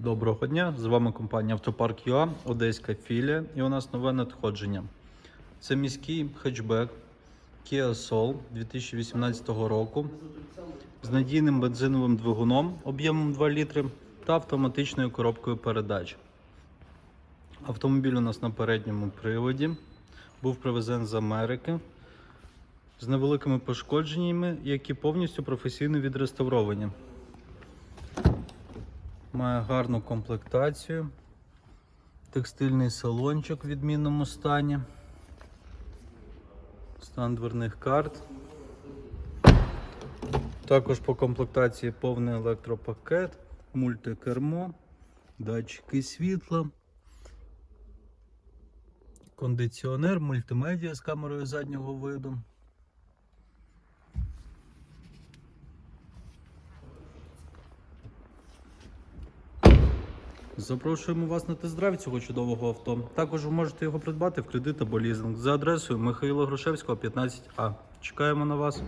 Доброго дня! З вами компанія Автопарк ЮА, Одеська філія, і у нас нове надходження. Це міський хетчбек Kia Soul 2018 року з надійним бензиновим двигуном об'ємом 2 літри та автоматичною коробкою передач. Автомобіль у нас на передньому приводі був привезений з Америки з невеликими пошкодженнями, які повністю професійно відреставровані. Має гарну комплектацію. Текстильний салончик в відмінному стані. Стан дверних карт. Також по комплектації повний електропакет, мультикермо, датчики світла, кондиціонер, мультимедіа з камерою заднього виду. Запрошуємо вас на тест-драйв цього чудового авто. Також ви можете його придбати в кредит або лізинг за адресою Михайла Грушевського, 15А. Чекаємо на вас.